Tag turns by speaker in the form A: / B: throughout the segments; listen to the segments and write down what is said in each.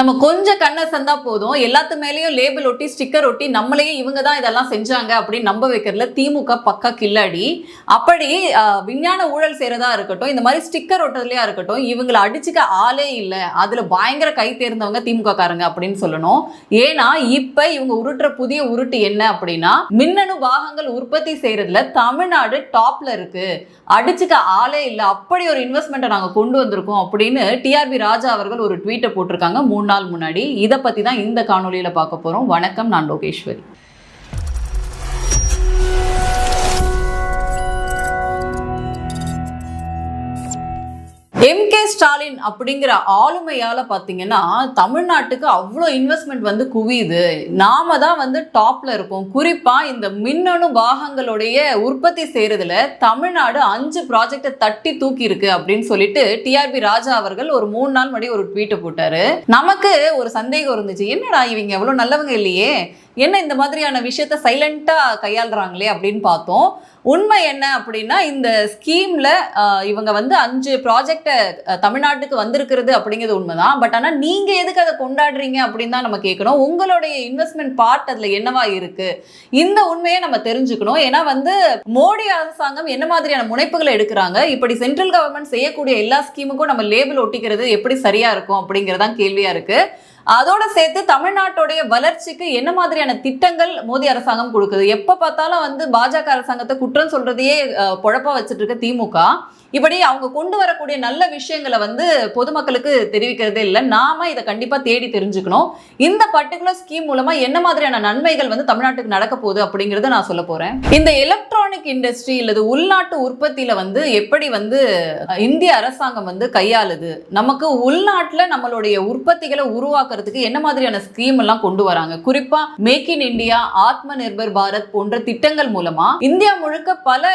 A: நம்ம கொஞ்சம் கண்ணை சந்தா போதும். எல்லாத்து மேலேயும் லேபிள் ஒட்டி ஸ்டிக்கர் ஒட்டி நம்மளையே இவங்க தான் இதெல்லாம் செஞ்சாங்க அப்படின்னு நம்ப வைக்கிறதுல திமுக பக்கா கில்லாடி. அப்படி விஞ்ஞான ஊழல் செய்கிறதா இருக்கட்டும் இந்த மாதிரி ஸ்டிக்கர் ஒட்டுறதுலயா இருக்கட்டும் இவங்களை அடிச்சுக்க ஆளே இல்லை. அதில் பயங்கர கை தேர்ந்தவங்க திமுக காரங்க அப்படின்னு சொல்லணும். ஏன்னா இப்போ இவங்க உருட்டுற புதிய உருட்டு என்ன அப்படின்னா மின்னணு வாகங்கள் உற்பத்தி செய்யறதுல தமிழ்நாடு டாப்ல இருக்கு. அடிச்சுக்க ஆளே இல்லை. அப்படி ஒரு இன்வெஸ்ட்மெண்ட்டை நாங்கள் கொண்டு வந்திருக்கோம் அப்படின்னு டிஆர்பி ராஜா அவர்கள் ஒரு ட்வீட்டை போட்டிருக்காங்க. மூணு நாள் முன்னாடி இதை பற்றி தான் இந்த காணொலியில் பார்க்க போகிறோம் வணக்கம் நான் லோகேஸ்வரி. அப்படிங்கிற ஆளுமையால பார்த்தீங்கன்னா தமிழ்நாட்டுக்கு அவ்வளோ இன்வெஸ்ட்மெண்ட் வந்து குவியுது. நாம தான் வந்து டாப்ல இருக்கோம். குறிப்பாக இந்த மின்னணு பாகங்களுடைய உற்பத்தி செய்கிறதுல தமிழ்நாடு அஞ்சு ப்ராஜெக்டை தட்டி தூக்கி இருக்கு அப்படின்னு சொல்லிட்டு டிஆர்பி ராஜா அவர்கள் ஒரு மூணு நாள் முன்னாடி ஒரு ட்வீட்டை போட்டாரு. நமக்கு ஒரு சந்தேகம் இருந்துச்சு. என்னடா இவங்க எவ்வளோ நல்லவங்க இல்லையே? என்ன இந்த மாதிரியான விஷயத்த சைலண்டா கையாளுறாங்களே அப்படின்னு பார்த்தோம். உண்மை என்ன அப்படின்னா இந்த ஸ்கீமில் இவங்க வந்து அஞ்சு ப்ராஜெக்டை தமிழ்நாட்டுக்கு வந்திருக்கிறது அப்படிங்கிறது உண்மைதான். பட் ஆனால் நீங்கள் எதுக்கு அதை கொண்டாடுறீங்க அப்படின்னு தான் நம்ம கேட்கணும். உங்களுடைய இன்வெஸ்ட்மெண்ட் பார்ட் அதில் என்னவா இருக்குது இந்த உண்மையை நம்ம தெரிஞ்சுக்கணும். ஏன்னா வந்து மோடி அரசாங்கம் என்ன மாதிரியான முனைப்புகளை எடுக்கிறாங்க? இப்படி சென்ட்ரல் கவர்மெண்ட் செய்யக்கூடிய எல்லா ஸ்கீமுக்கும் நம்ம லேபிள் ஒட்டிக்கிறது எப்படி சரியாக இருக்கும் அப்படிங்கிறதான் கேள்வியாக இருக்குது அதோட சேர்த்து தமிழ்நாட்டுடைய வளர்ச்சிக்கு என்ன மாதிரியான திட்டங்கள் மோடி அரசாங்கம் கொடுக்குது? எப்ப பார்த்தாலும் வந்து பாஜக அரசாங்கத்தை குற்றம் சொல்றதையே பொழப்பா வச்சுட்டு இருக்க திமுக. இப்படி அவங்க கொண்டு வரக்கூடிய நல்ல விஷயங்களை வந்து பொதுமக்களுக்கு தெரிவிக்கிறதே இல்லை. நாம இதை கண்டிப்பா தேடி தெரிஞ்சுக்கணும். இந்த பர்டிகுலர் ஸ்கீம் மூலமா என்ன மாதிரியான நன்மைகள் வந்து தமிழ்நாட்டுக்கு நடக்க போகுது அப்படிங்கறத நான் சொல்ல போறேன். இந்த எலக்ட்ரானிக் இண்டஸ்ட்ரி இல்லது உள்நாட்டு உற்பத்தியில வந்து எப்படி வந்து இந்திய அரசாங்கம் வந்து கையாளுது? நமக்கு உள்நாட்டுல நம்மளுடைய உற்பத்திகளை உருவாக்குறதுக்கு என்ன மாதிரியான ஸ்கீம் எல்லாம் கொண்டு வராங்க? குறிப்பா மேக் இன் இந்தியா ஆத்ம நிர்பர் பாரத் போன்ற திட்டங்கள் மூலமா இந்தியா முழுக்க பல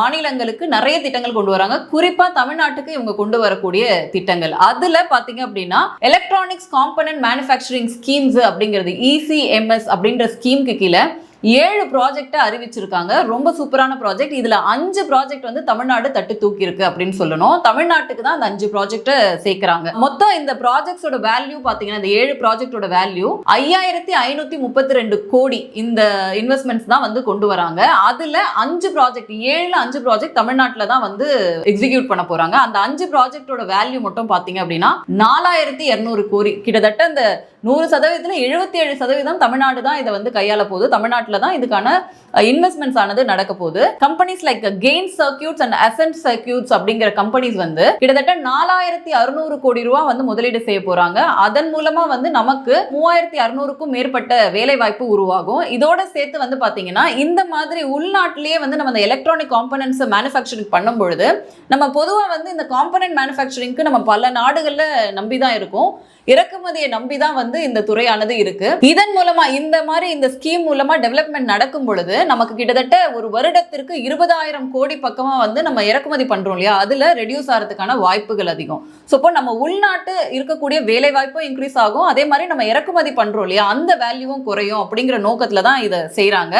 A: மாநிலங்களுக்கு நிறைய திட்டங்கள் கொண்டு வராங்க. குறிப்பா தமிழ்நாட்டுக்கு இவங்க கொண்டு வரக்கூடிய திட்டங்கள். அதுல பாத்தீங்க அப்படின்னா எலக்ட்ரானிக்ஸ் காம்பனன்ட் மேனுஃபேக்சரிங் ஸ்கீம்ஸ் அப்படிங்கிறது இசிஎம்எஸ் அப்படின்ற ஸ்கீம்க்கு கீழே ஏழு ப்ராஜெக்டை அறிவிச்சிருக்காங்க. ரொம்ப சூப்பரான ப்ராஜெக்ட் இதில் அஞ்சு ப்ராஜெக்ட் வந்து தமிழ்நாடு தட்டு தூக்கி இருக்கு அப்படின்னு சொல்லணும். தமிழ்நாட்டுக்கு தான் அந்த அஞ்சு ப்ராஜெக்ட்டை சேர்க்குறாங்க. மொத்தம் இந்த ப்ராஜெக்ட்ஸோட வேல்யூ பார்த்தீங்கன்னா இந்த ஏழு ப்ராஜெக்டோட வேல்யூ ஐயாயிரத்தி ஐநூத்தி முப்பத்தி ரெண்டு கோடி இந்த இன்வெஸ்ட்மெண்ட்ஸ் தான் வந்து கொண்டு வராங்க. அதுல அஞ்சு ப்ராஜெக்ட் ஏழு அஞ்சு ப்ராஜெக்ட் தமிழ்நாட்டில் தான் வந்து எக்ஸிக்யூட் பண்ண போறாங்க. அந்த அஞ்சு ப்ராஜெக்டோட வேல்யூ மட்டும் பார்த்தீங்க அப்படின்னா நாலாயிரத்தி இரநூறு கோடி. கிட்டத்தட்ட இந்த நூறு சதவீதத்தில் எழுபத்தி ஏழு சதவீதம் தமிழ்நாடு தான் இதை வந்து கையாள போகுது. தமிழ்நாட்டில் தான் இதுக்கான இன்வெஸ்ட்மெண்ட்ஸ் ஆனது நடக்க போகுது. Companies like Kaynes circuits and ascent circuits அப்படிங்கிற கம்பெனிஸ் வந்து கிட்டத்தட்ட நாலாயிரத்தி அறுநூறு கோடி ரூபா வந்து முதலீடு செய்ய போறாங்க. அதன் மூலமா வந்து நமக்கு மூவாயிரத்தி அறுநூறுக்கும் மேற்பட்ட வேலை வாய்ப்பு உருவாகும். இதோட சேர்த்து வந்து பாத்தீங்கன்னா இந்த மாதிரி உள்நாட்டிலேயே வந்து நம்ம இந்த எலக்ட்ரானிக் காம்பனன்ட்ஸ் மேனுஃபேக்சரிங் பண்ணும் பொழுது நம்ம பொதுவா வந்து இந்த காம்பனன்ட் மேனுஃபேக்சரிங்க்கு நம்ம பல நாடுகள்ல நம்பி தான் இருக்கும். இறக்குமதியை நம்பி தான் வந்து இந்த துறையானது இருக்கு. இதன் மூலமா இந்த மாதிரி இந்த ஸ்கீம் மூலமா டெவலப்மெண்ட் நடக்கும் பொழுது நமக்கு கிட்டத்தட்ட ஒரு வருடத்திற்கு இருபதாயிரம் கோடி பக்கமா வந்து நம்ம இறக்குமதி பண்றோம் இல்லையா? அதுல ரெடியூஸ் ஆகிறதுக்கான வாய்ப்புகள் அதிகம். ஸோ இப்போ நம்ம உள்நாட்டு இருக்கக்கூடிய வேலை வாய்ப்பும் இன்க்ரீஸ் ஆகும். அதே மாதிரி நம்ம இறக்குமதி பண்றோம் இல்லையா? அந்த வேல்யூவும் குறையும் அப்படிங்கிற நோக்கத்துல தான் இதை செய்யறாங்க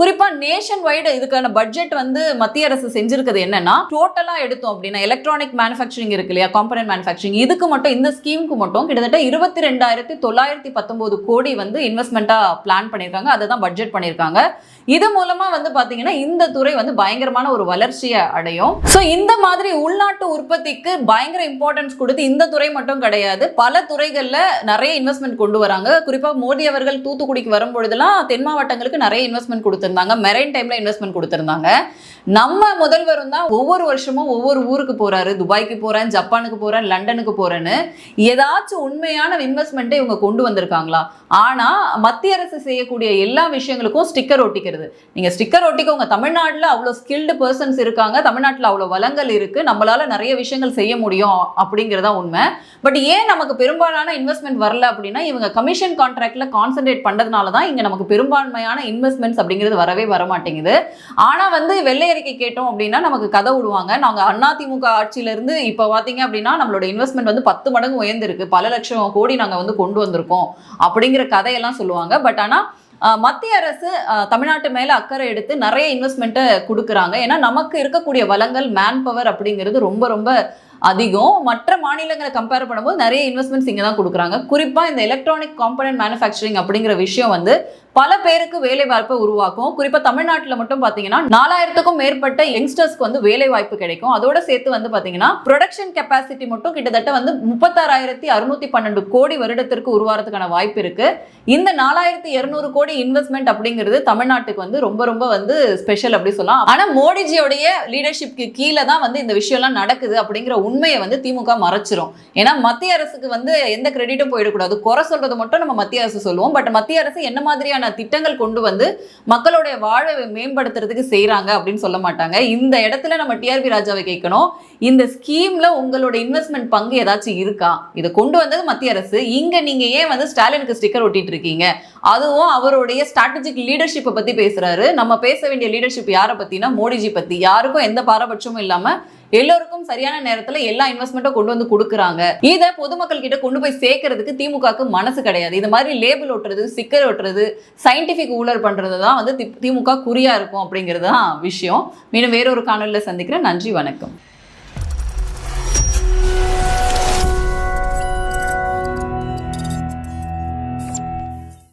A: குறிப்பா நேஷன் வைடு இதுக்கான பட்ஜெட் வந்து மத்திய அரசு செஞ்சிருக்கிறது என்னன்னா டோட்டலா எடுத்தோம் அப்படின்னா எலக்ட்ரானிக் மேனுஃபேக்சரிங் இருக்கு இல்லையா? காம்பனன்ட் மேனுஃபேக்சரிங் இதுக்கு மட்டும் இந்த ஸ்கீமுக்கு மட்டும் கிட்டத்தட்ட இருபத்தி ரெண்டாயிரத்தி தொள்ளாயிரத்தி பத்தொன்பது கோடி வந்து இன்வெஸ்ட்மெண்ட்டாக பிளான் பண்ணியிருக்காங்க அதை தான் பட்ஜெட் பண்ணியிருக்காங்க இது மூலமா வந்து பாத்தீங்கன்னா இந்த துறை வந்து பயங்கரமான ஒரு வளர்ச்சியை அடையும். ஸோ இந்த மாதிரி உள்நாட்டு உற்பத்திக்கு பயங்கர இம்பார்ட்டன்ஸ் கொடுத்து இந்த துறை மட்டும் கிடையாது. பல துறைகளில் நிறைய இன்வெஸ்ட்மெண்ட் கொண்டு வராங்க. குறிப்பாக மோடி அவர்கள் தூத்துக்குடிக்கு வரும் பொழுதெல்லாம் தென் மாவட்டங்களுக்கு நிறைய இன்வெஸ்ட்மெண்ட் கொடுத்துருந்தாங்க. மெரைன் டைம்ல இன்வெஸ்ட்மெண்ட் கொடுத்துருந்தாங்க. நம்ம முதல்வரும் தான் ஒவ்வொரு வருஷமும் ஒவ்வொரு ஊருக்கு போறாரு. துபாய்க்கு போறேன் ஜப்பானுக்கு போறேன் லண்டனுக்கு போறேன்னு ஏதாச்சும் உண்மையான இன்வெஸ்ட்மெண்ட்டை இவங்க கொண்டு வந்திருக்காங்களா? ஆனா மத்திய அரசு செய்யக்கூடிய எல்லா விஷயங்களுக்கும் ஸ்டிக்கர் ஒட்டிக்கிறது. நீங்க ஸ்டிக்கர் ஒட்டிக்க உங்க தமிழ்நாட்டுல அவ்வளோ ஸ்கில்டு பர்சன்ஸ் இருக்காங்க. தமிழ்நாட்டில் அவ்வளோ வளங்கள் இருக்கு. நம்மளால நிறைய விஷயங்கள் செய்ய முடியும் அப்படிங்கிறதா உண்மை. பட் ஏன் நமக்கு பெரும்பாலான இன்வெஸ்ட்மெண்ட் வரல அப்படின்னா இவங்க கமிஷன் கான்ட்ராக்ட்ல கான்சென்ட்ரேட் பண்றதுனால தான் இங்க நமக்கு பெரும்பான்மையான இன்வெஸ்ட்மெண்ட்ஸ் அப்படிங்கிறது வரவே வர மாட்டேங்குது வந்து வெள்ளை அறிக்கை கேட்டோம் அப்படின்னா நமக்கு கதை விடுவாங்க நாங்கள் அதிமுக ஆட்சியில இருந்து பார்த்தீங்க அப்படின்னா நம்மளோட இன்வெஸ்ட்மெண்ட் வந்து பத்து மடங்கு உயர்ந்திருக்கு. பல லட்சம் கோடி நாங்கள் வந்து கொண்டு வந்திருக்கோம் அப்படிங்கிற கதையெல்லாம் சொல்லுவாங்க. பட் ஆனால் மத்திய அரசு தமிழ்நாட்டு மேலே அக்கறை எடுத்து நிறைய இன்வெஸ்ட்மெண்ட்டை கொடுக்குறாங்க. ஏன்னா நமக்கு இருக்கக்கூடிய வளங்கள் மேன் பவர் அப்படிங்கிறது ரொம்ப ரொம்ப அதிகம். மற்ற மாநிலங்களை கம்பேர் பண்ணும்போது நிறைய இன்வெஸ்ட்மெண்ட்ஸ் இங்கே தான் கொடுக்குறாங்க. குறிப்பாக இந்த எலக்ட்ரானிக் காம்பனன்ட் மேனுஃபேக்சரிங் அப்படிங்கிற விஷயம் வந்து பல பேருக்கு வேலை வாய்ப்பை உருவாக்கும். குறிப்பாக தமிழ்நாட்டில் மட்டும் பார்த்தீங்கன்னா நாலாயிரத்துக்கும் மேற்பட்ட யங்ஸ்டர்ஸ்க்கு வந்து வேலை வாய்ப்பு கிடைக்கும். அதோட சேர்த்து வந்து பார்த்தீங்கன்னா ப்ரொடக்ஷன் கெப்பாசிட்டி மட்டும் கிட்டத்தட்ட வந்து முப்பத்தாறாயிரத்தி அறுநூத்தி பன்னெண்டு கோடி வருடத்திற்கு உருவாகிறதுக்கான வாய்ப்பு இருக்கு. இந்த நாலாயிரத்தி இருநூறு கோடி இன்வெஸ்ட்மெண்ட் அப்படிங்கிறது தமிழ்நாட்டுக்கு வந்து ரொம்ப ரொம்ப வந்து ஸ்பெஷல் அப்படி சொல்லலாம். ஆனா மோடிஜியோடைய லீடர்ஷிப்க்கு கீழே தான் வந்து இந்த விஷயம்லாம் நடக்குது அப்படிங்கிற உண்மையை வந்து திமுக மறைச்சிரும். ஏன்னா மத்திய அரசுக்கு வந்து எந்த கிரெடிட்டும் போயிடக்கூடாது. குறை சொல்றது மட்டும் நம்ம மத்திய அரசு சொல்லுவோம். பட் மத்திய அரசு என்ன மாதிரியான திட்டங்கள் கொண்டு வந்து மக்களுடைய வாழ்வை மேம்படுத்துறதுக்கு செய்றாங்க அப்படின்னு சொல்ல மாட்டாங்க. இந்த இடத்துல நம்ம டிஆர்பி ராஜாவை கேட்கணும். இந்த ஸ்கீம்ல உங்களோட இன்வெஸ்ட்மெண்ட் பங்கு ஏதாச்சும் இருக்கா? இதை கொண்டு வந்தது மத்திய அரசு. இங்க நீங்க ஏன் வந்து ஸ்டாலினுக்கு ஸ்டிக்கர் ஒட்டிட்டு இருக்கீங்க? அதுவும் அவருடைய ஸ்ட்ராட்டஜிக் லீடர்ஷிப்பை பத்தி பேசுறாரு. நம்ம பேச வேண்டிய லீடர்ஷிப் யாரை பத்தினா மோடிஜி பத்தி. யாருக்கும் எந்த பாரபட்சமும் இல்லாம எல்லோருக்கும் சரியான நேரத்துல எல்லா இன்வெஸ்ட்மெண்ட்டும் கொண்டு வந்து கொடுக்குறாங்க. இதை பொதுமக்கள் கிட்ட கொண்டு போய் சேர்க்கறதுக்கு திமுகக்கு மனசு கிடையாது. இது மாதிரி லேபிள் ஒட்டுறது ஸ்டிக்கர் ஒட்டுறது சயின்டிஃபிக் ஊழல் பண்ணுறது தான் வந்து தி- திமுக குறியாக இருக்கும் அப்படிங்கிறது தான் விஷயம். மீண்டும் வேறொரு காணொலியில் சந்திக்கிறேன். நன்றி வணக்கம்.